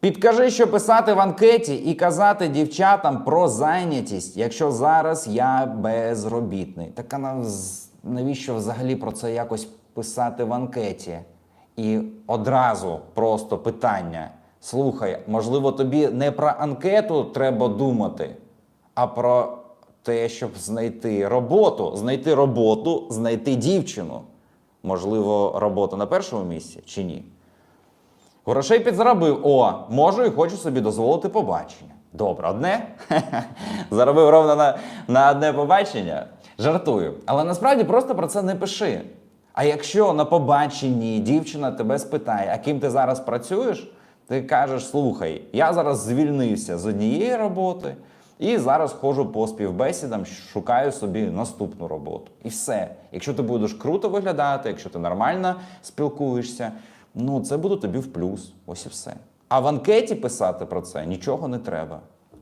Підкажи, що писати в анкеті і казати дівчатам про зайнятість, якщо зараз я безробітний. Так а навіщо взагалі про це якось писати в анкеті? І одразу просто питання: слухай, можливо, тобі не про анкету треба думати, а про те, щоб знайти роботу, знайти роботу, знайти дівчину. Можливо, робота на першому місці чи ні? Грошей підзаробив. О, можу і хочу собі дозволити побачення. Добре, одне? Заробив ровно на, на одне побачення. Жартую. Але насправді просто про це не пиши. А якщо на побаченні дівчина тебе спитає, а ким ти зараз працюєш, ти кажеш: слухай, я зараз звільнився з однієї роботи і зараз ходжу по співбесідам, шукаю собі наступну роботу. І все. Якщо ти будеш круто виглядати, якщо ти нормально спілкуєшся, ну це буде тобі в плюс. Ось і все. А в анкеті писати про це нічого не треба.